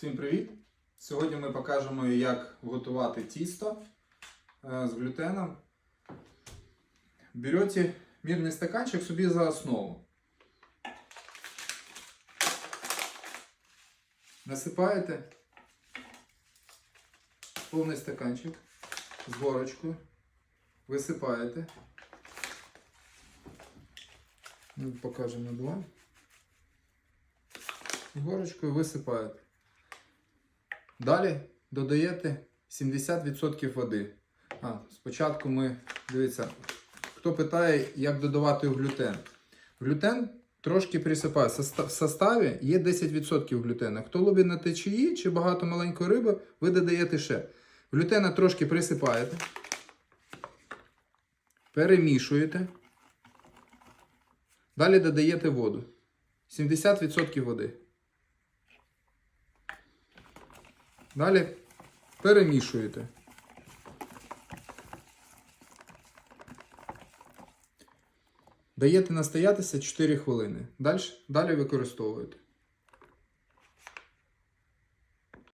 Всім привіт! Сьогодні ми покажемо, як готувати тісто е, з глютеном. Берете мірний стаканчик собі за основу. Насипаєте повний стаканчик з горочкою. Висипаєте. Ми покажемо два. Горочкою висипаєте. Далі додаєте 70% води. А, спочатку ми, дивіться, хто питає, як додавати глютен. Глютен трошки присипає. В составі є 10% глютена. Хто любить на течії чи багато маленької риби, ви додаєте ще. Глютена трошки присипаєте. Перемішуєте. Далі додаєте воду. 70% води. Далі перемішуєте. Даєте настоятися 4 хвилини. Далі, далі використовуєте.